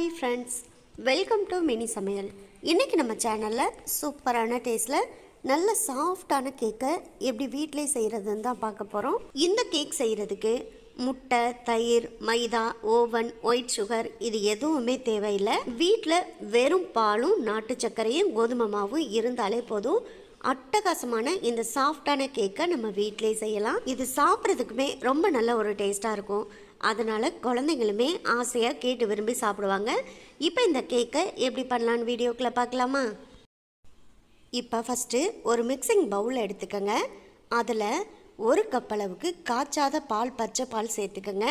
Hi friends welcome to mini சமையல் இன்றைக்கி நம்ம சேனலில் சூப்பரான டேஸ்ட்டில் நல்ல சாஃப்டான கேக்கை எப்படி வீட்டிலே செய்கிறதுன்னு தான் பார்க்க போகிறோம் இந்த கேக் செய்கிறதுக்கு முட்டை தயிர் மைதா ஓவன் ஒயிட் சுகர் இது எதுவுமே தேவையில்லை. வீட்டில் வெறும் பாலும் நாட்டு சர்க்கரையும் கோதுமை மாவும் இருந்தாலே போதும். அட்டகாசமான இந்த சாஃப்டான கேக்கை நம்ம வீட்டிலே செய்யலாம். இது சாப்பிட்றதுக்குமே ரொம்ப நல்ல ஒரு டேஸ்ட்டாக இருக்கும். அதனால் குழந்தைங்களுமே ஆசையாக கேட்டு விரும்பி சாப்பிடுவாங்க. இப்போ இந்த கேக்கை எப்படி பண்ணலான்னு வீடியோக்குள்ளே பார்க்கலாமா? இப்போ ஃபஸ்ட்டு ஒரு மிக்சிங் பவுல் எடுத்துக்கோங்க. அதில் ஒரு கப் அளவுக்கு காய்ச்சாத பால் பச்சை பால் சேர்த்துக்கோங்க.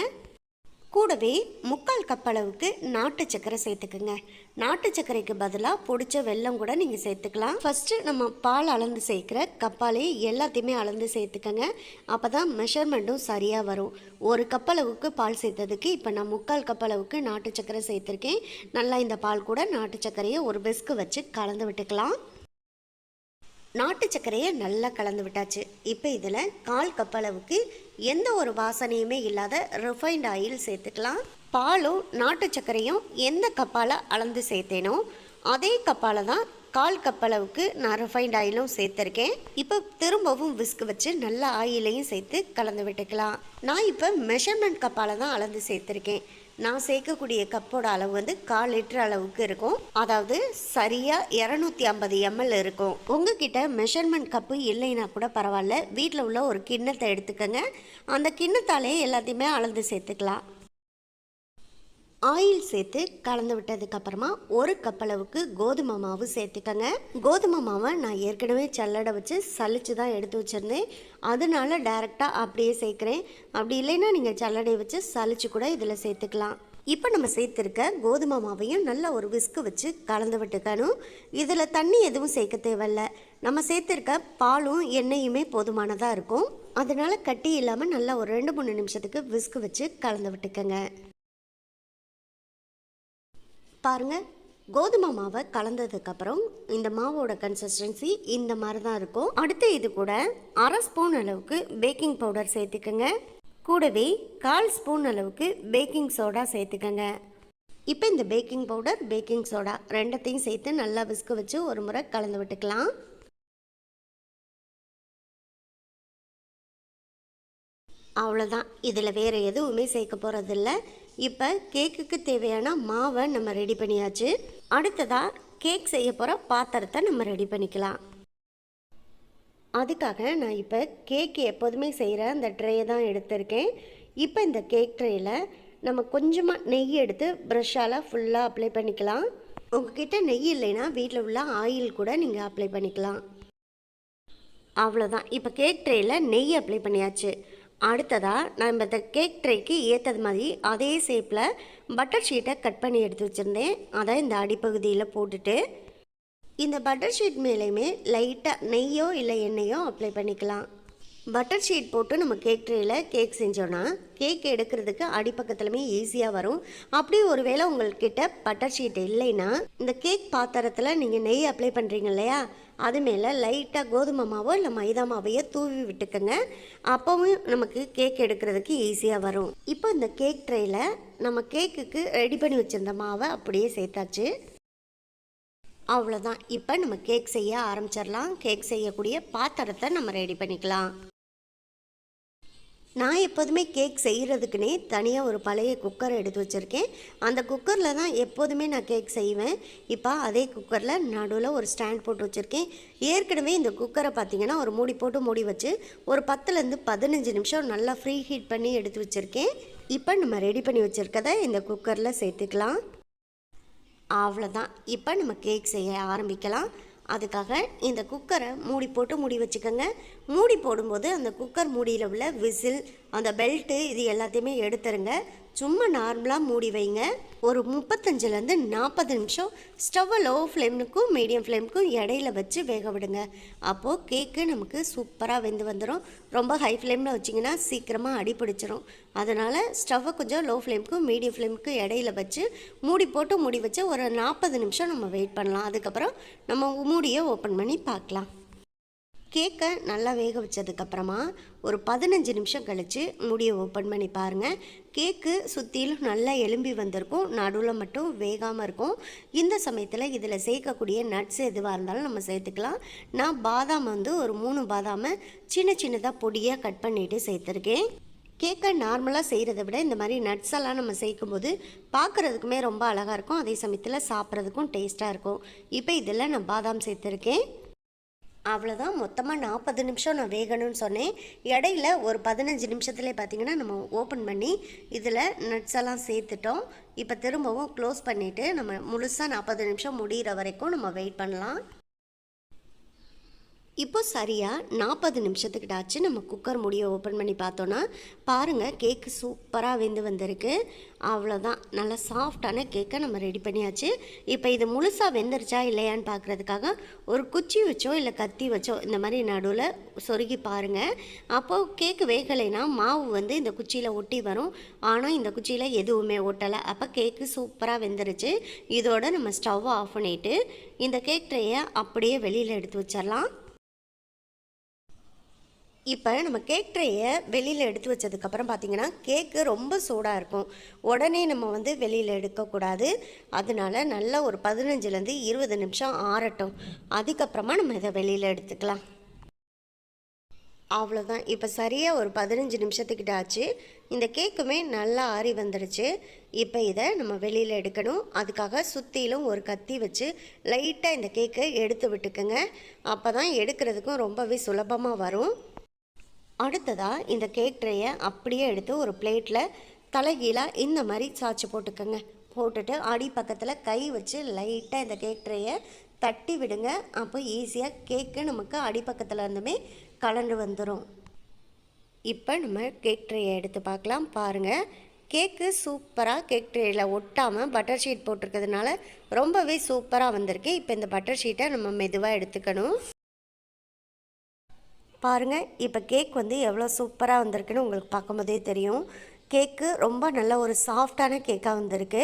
கூடவே முக்கால் கப் அளவுக்கு நாட்டு சர்க்கரை சேர்த்துக்குங்க. நாட்டு சர்க்கரைக்கு பதிலாக பொடிச்ச வெல்லம் கூட நீங்கள் சேர்த்துக்கலாம். ஃபஸ்ட்டு நம்ம பால் அளந்து சேர்க்குற கப்பாலே எல்லாத்தையுமே அளந்து சேர்த்துக்கங்க. அப்போ தான் மெஷர்மெண்ட்டும் சரியாக வரும். ஒரு கப் அளவுக்கு பால் சேர்த்ததுக்கு இப்போ நான் முக்கால் கப் அளவுக்கு நாட்டு சர்க்கரை சேர்த்துருக்கேன். நல்லா இந்த பால் கூட நாட்டு சர்க்கரையை ஒரு பெஸ்க்கு வச்சு கலந்து விட்டுக்கலாம். நாட்டு சர்க்கரையை நல்லா கலந்து விட்டாச்சு. இப்போ இதில் கால் கப் அளவுக்கு எந்த ஒரு வாசனையுமே இல்லாத ரிஃபைண்ட் ஆயில் சேர்த்துக்கலாம். பாலும் நாட்டு சர்க்கரையும் எந்த கப்பால் அளந்து சேர்த்தேனோ அதே கப்பால் தான் கால் கப் அளவுக்கு நான் ரிஃபைண்ட் ஆயிலும் சேர்த்துருக்கேன். இப்போ திரும்பவும் விஸ்க் வச்சு நல்ல ஆயிலையும் சேர்த்து கலந்து விட்டுக்கலாம். நான் இப்போ மெஷர்மெண்ட் கப்பால் தான் அளந்து சேர்த்துருக்கேன். நான் சேர்க்கக்கூடிய கப்போட அளவு வந்து கால் லிட்டர் அளவுக்கு இருக்கும். அதாவது சரியாக இரநூத்தி ஐம்பது எம்எல் இருக்கும். உங்ககிட்ட மெஷர்மெண்ட் கப்பு இல்லைன்னா கூட பரவாயில்ல. வீட்டில் உள்ள ஒரு கிண்ணத்தை எடுத்துக்கோங்க. அந்த கிண்ணத்தாலே எல்லாத்தையுமே அளந்து சேர்த்துக்கலாம். ஆயில் சேர்த்து கலந்து விட்டதுக்கப்புறமா ஒரு கப் அளவுக்கு கோதுமை மாவு சேர்த்துக்கங்க. கோதுமை மாவை நான் ஏற்கனவே சல்லடை வச்சு சலிச்சு தான் எடுத்து வச்சுருந்தேன். அதனால டைரெக்டாக அப்படியே சேர்க்குறேன். அப்படி இல்லைன்னா நீங்கள் சல்லடையை வச்சு சலிச்சு கூட இதில் சேர்த்துக்கலாம். இப்போ நம்ம சேர்த்துருக்க கோதுமை மாவையும் நல்ல ஒரு விஸ்கு வச்சு கலந்து விட்டுக்கணும். இதில் தண்ணி எதுவும் சேர்க்க தேவையில்ல. நம்ம சேர்த்துருக்க பாலும் எண்ணெயுமே போதுமானதாக இருக்கும். அதனால் கட்டி இல்லாமல் நல்லா ஒரு ரெண்டு மூணு நிமிஷத்துக்கு விஸ்கு வச்சு கலந்து விட்டுக்கங்க. பாருங்க. கோதுமை மாவை கலந்ததுக்கப்புறம் இந்த மாவோட கன்சிஸ்டன்சி இந்த மாதிரி தான் இருக்கும். அடுத்து இது கூட அரை ஸ்பூன் அளவுக்கு பேக்கிங் பவுடர் சேர்த்துக்கோங்க. கூடவே கால் ஸ்பூன் அளவுக்கு பேக்கிங் சோடா சேர்த்துக்கோங்க. இப்போ இந்த பேக்கிங் பவுடர் பேக்கிங் சோடா ரெண்டத்தையும் சேர்த்து நல்லா விஸ்க வச்சு ஒரு முறை கலந்து விட்டுக்கலாம். அவ்வளோதான் இதில் வேறு எதுவுமே சேர்க்க போகிறதில்ல இப்போ கேக்குக்கு தேவையான மாவை நம்ம ரெடி பண்ணியாச்சு. அடுத்ததாக கேக் செய்ய போகிற பாத்திரத்தை நம்ம ரெடி பண்ணிக்கலாம். அதுக்காக நான் இப்போ கேக் எப்போதுமே செய்கிற அந்த ட்ரேயை தான் எடுத்திருக்கேன். இப்போ இந்த கேக் ட்ரேயில் நம்ம கொஞ்சமாக நெய் எடுத்து ப்ரஷ்ஷால் ஃபுல்லாக அப்ளை பண்ணிக்கலாம். உங்ககிட்ட நெய் இல்லைன்னா வீட்டில் உள்ள ஆயில் கூட நீங்கள் அப்ளை பண்ணிக்கலாம். அவ்வளோதான் இப்போ கேக் ட்ரேயில் நெய் அப்ளை பண்ணியாச்சு. அடுத்ததாக நம்ம இந்த கேக் ட்ரைக்கு ஏற்றது மாதிரி அதே ஷேப்பில் பட்டர் ஷீட்டை கட் பண்ணி எடுத்து வச்சுருந்தேன். அதை இந்த அடிப்பகுதியில் போட்டுட்டு இந்த பட்டர் ஷீட் மேலேயுமே லைட்டாக நெய்யோ இல்லை எண்ணெயோ அப்ளை பண்ணிக்கலாம். பட்டர் ஷீட் போட்டு நம்ம கேக் ட்ரேயில் கேக் செஞ்சோன்னா கேக் எடுக்கிறதுக்கு அடிப்பக்கத்துலையுமே ஈஸியாக வரும். அப்படி ஒருவேளை உங்கள்கிட்ட பட்டர் ஷீட் இல்லைன்னா இந்த கேக் பாத்திரத்தில் நீங்கள் நெய் அப்ளை பண்ணுறீங்க இல்லையா? அது மேலே லைட்டாக கோதுமை மாவோ இல்லை மைதா மாவையோ தூவி விட்டுக்கோங்க. அப்போவும் நமக்கு கேக் எடுக்கிறதுக்கு ஈஸியாக வரும். இப்போ இந்த கேக் ட்ரேயில் நம்ம கேக்குக்கு ரெடி பண்ணி வச்சுருந்த மாவை அப்படியே சேர்த்தாச்சு. அவ்வளோதான் இப்போ நம்ம கேக் செய்ய ஆரம்பிச்சிடலாம். கேக் செய்யக்கூடிய பாத்திரத்தை நம்ம ரெடி பண்ணிக்கலாம். நான் எப்போதுமே கேக் செய்கிறதுக்குனே தனியாக ஒரு பழைய குக்கர் எடுத்து வச்சுருக்கேன். அந்த குக்கரில் தான் எப்போதுமே நான் கேக் செய்வேன். இப்போ அதே குக்கரில் நடுவில் ஒரு ஸ்டாண்ட் போட்டு வச்சுருக்கேன். ஏற்கனவே இந்த குக்கரை பார்த்திங்கன்னா ஒரு மூடி போட்டு மூடி வச்சு ஒரு பத்துலேருந்து பதினஞ்சு நிமிஷம் நல்லா ஃப்ரீ ஹீட் பண்ணி எடுத்து வச்சுருக்கேன். இப்போ நம்ம ரெடி பண்ணி வச்சுருக்கதை இந்த குக்கரில் சேர்த்துக்கலாம். அவ்வளோதான் இப்போ நம்ம கேக் செய்ய ஆரம்பிக்கலாம். அதுக்காக இந்த குக்கரை மூடி போட்டு மூடி வச்சுக்கோங்க. மூடி போடும்போது அந்த குக்கர் மூடியில் உள்ள விசில் அந்த பெல்ட்டு இது எல்லாத்தையுமே எடுத்துருங்க. சும்மா நார்மலாக மூடி வைங்க. ஒரு முப்பத்தஞ்சுலேருந்து நாற்பது நிமிஷம் ஸ்டவ்வை லோ ஃப்ளேமுக்கும் மீடியம் ஃப்ளேமுக்கும் இடையில வச்சு வேக விடுங்க. அப்போது கேக்கு நமக்கு சூப்பராக வெந்து வந்துடும் ரொம்ப ஹை ஃப்ளேமில் வச்சிங்கன்னா சீக்கிரமாக அடி பிடிச்சிரும். அதனால் ஸ்டவ்வை கொஞ்சம் லோ ஃப்ளேமுக்கும் மீடியம் ஃப்ளேமுக்கும் இடையில வச்சு மூடி போட்டு மூடி வச்சு ஒரு நாற்பது நிமிஷம் நம்ம வெயிட் பண்ணலாம். அதுக்கப்புறம் நம்ம மூடியை ஓப்பன் பண்ணி பார்க்கலாம். கேக்கை நல்லா வேக வச்சதுக்கப்புறமா ஒரு பதினஞ்சு நிமிஷம் கழித்து முடியை ஓப்பன் பண்ணி பாருங்கள் கேக்கு சுற்றிலும் நல்லா எலும்பி வந்திருக்கும். நடுவில் மட்டும் வேகாமல் இருக்கும். இந்த சமயத்தில் இதில் சேர்க்கக்கூடிய நட்ஸ் எதுவாக இருந்தாலும் நம்ம சேர்த்துக்கலாம். நான் பாதாம் வந்து ஒரு மூணு பாதாமை சின்ன சின்னதாக பொடியாக கட் பண்ணிவிட்டு சேர்த்துருக்கேன். கேக்கை நார்மலாக செய்கிறத விட இந்த மாதிரி நட்ஸ் எல்லாம் நம்ம சேர்க்கும்போது பார்க்குறதுக்குமே ரொம்ப அழகாக இருக்கும். அதே சமயத்தில் சாப்பிட்றதுக்கும் டேஸ்ட்டாக இருக்கும். இப்போ இதில் நான் பாதாம் சேர்த்துருக்கேன். அவ்வளோதான் மொத்தமாக நாற்பது நிமிஷம் நான் வேகணும்னு சொன்னேன். இடையில ஒரு பதினஞ்சு நிமிஷத்துலேயே பார்த்தீங்கன்னா நம்ம ஓப்பன் பண்ணி இதில் நட்ஸ் எல்லாம் சேர்த்துட்டோம். இப்போ திரும்பவும் க்ளோஸ் பண்ணிவிட்டு நம்ம முழுசாக நாற்பது நிமிஷம் முடிகிற வரைக்கும் நம்ம வெயிட் பண்ணலாம். இப்போ சரியாக நாற்பது நிமிஷத்துக்கிட்டாச்சு நம்ம குக்கர் முடியை ஓப்பன் பண்ணி பார்த்தோன்னா பாருங்கள் கேக்கு சூப்பராக வெந்து வந்திருக்கு. அவ்வளோதான் நல்லா சாஃப்டான கேக்கை நம்ம ரெடி பண்ணியாச்சு. இப்போ இது முழுசாக வெந்துருச்சா இல்லையான்னு பார்க்குறதுக்காக ஒரு குச்சி வச்சோ இல்லை கத்தி வச்சோ இந்த மாதிரி நடுவில் சொருகி பாருங்கள் அப்போது கேக்கு வேகலைன்னா மாவு வந்து இந்த குச்சியில் ஒட்டி வரும். ஆனால் இந்த குச்சியில் எதுவுமே ஒட்டலை. அப்போ கேக்கு சூப்பராக வெந்துருச்சு. இதோட நம்ம ஸ்டவ் ஆஃப் பண்ணிவிட்டு இந்த கேக் ட்ரேயை அப்படியே வெளியில் எடுத்து வச்சிடலாம் இப்போ நம்ம கேக் ட்ரேயை வெளியில் எடுத்து வச்சதுக்கப்புறம் பார்த்தீங்கன்னா கேக்கு ரொம்ப சூடாக இருக்கும். உடனே நம்ம வந்து வெளியில் எடுக்கக்கூடாது அதனால நல்லா ஒரு பதினஞ்சுலேருந்து இருபது நிமிஷம் ஆறட்டும். அதுக்கப்புறமா நம்ம இதை வெளியில் எடுத்துக்கலாம். அவ்வளோதான் இப்போ சரியாக ஒரு பதினஞ்சு நிமிஷத்துக்கிட்ட ஆச்சு. இந்த கேக்குமே நல்லா ஆறி வந்துடுச்சு இப்போ இதை நம்ம வெளியில் எடுக்கணும். அதுக்காக சுற்றிலும் ஒரு கத்தி வச்சு லைட்டாக இந்த கேக்கை எடுத்து விட்டுக்குங்க. அப்போ தான் எடுக்கிறதுக்கும் ரொம்பவே சுலபமாக வரும். அடுத்ததாக இந்த கேக் ட்ரேயை அப்படியே எடுத்து ஒரு பிளேட்டில் தலைகீழாக இந்த மாதிரி சாய்ச்சி போட்டுக்கோங்க. போட்டுட்டு அடி பக்கத்தில் கை வச்சு லைட்டாக இந்த கேக் ட்ரேயை தட்டி விடுங்க. அப்போ ஈஸியாக கேக்கு நமக்கு அடிப்பக்கத்தில் இருந்துமே கலண்டு வந்துடும் இப்போ நம்ம கேக் ட்ரேயை எடுத்து பார்க்கலாம். பாருங்கள் கேக்கு சூப்பராக கேக் ட்ரேயில் ஒட்டாமல் பட்டர் ஷீட் போட்டிருக்கிறதுனால ரொம்பவே சூப்பராக வந்திருக்கு. இப்போ இந்த பட்டர் ஷீட்டை நம்ம மெதுவாக எடுத்துக்கணும். பாருங்கள் இப்போ கேக் வந்து எவ்வளோ சூப்பராக வந்திருக்குன்னு உங்களுக்கு பார்க்கும்போதே தெரியும். கேக்கு ரொம்ப நல்ல ஒரு சாஃப்டான கேக்காக வந்திருக்கு.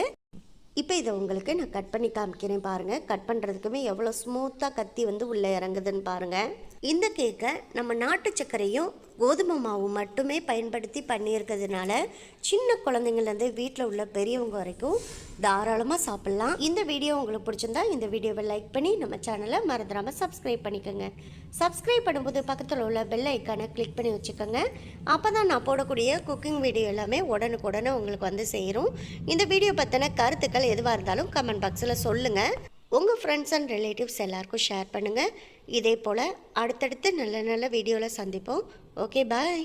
இப்போ இதை உங்களுக்கு நான் கட் பண்ணி காமிக்கிறேன் பாருங்கள் கட் பண்ணுறதுக்குமே எவ்வளோ ஸ்மூத்தாக கத்தி வந்து உள்ளே இறங்குதுன்னு பாருங்கள் இந்த கேக்கை நம்ம நாட்டு சர்க்கரையும் கோதுமை மாவு மட்டுமே பயன்படுத்தி பண்ணியிருக்கிறதுனால சின்ன குழந்தைங்கள்லேருந்து வீட்டில் உள்ள பெரியவங்க வரைக்கும் தாராளமாக சாப்பிட்லாம். இந்த வீடியோ உங்களுக்கு பிடிச்சிருந்தா இந்த வீடியோவை லைக் பண்ணி நம்ம சேனலை மறந்துடாமல் சப்ஸ்கிரைப் பண்ணிக்கோங்க. சப்ஸ்கிரைப் பண்ணும்போது பக்கத்தில் உள்ள பெல் ஐக்கானை கிளிக் பண்ணி வச்சுக்கோங்க. அப்போ தான் நான் போடக்கூடிய குக்கிங் வீடியோ எல்லாமே உடனுக்குடனே உங்களுக்கு வந்து சேரும். இந்த வீடியோ பற்றின கருத்துக்கள் எதுவாக இருந்தாலும் கமெண்ட் பாக்ஸில் சொல்லுங்கள் உங்கள் ஃப்ரெண்ட்ஸ் அண்ட் ரிலேட்டிவ்ஸ் எல்லாருக்கும் ஷேர் பண்ணுங்கள் இதே போல் அடுத்தடுத்து நல்ல நல்ல வீடியோவில் சந்திப்போம். Okay bye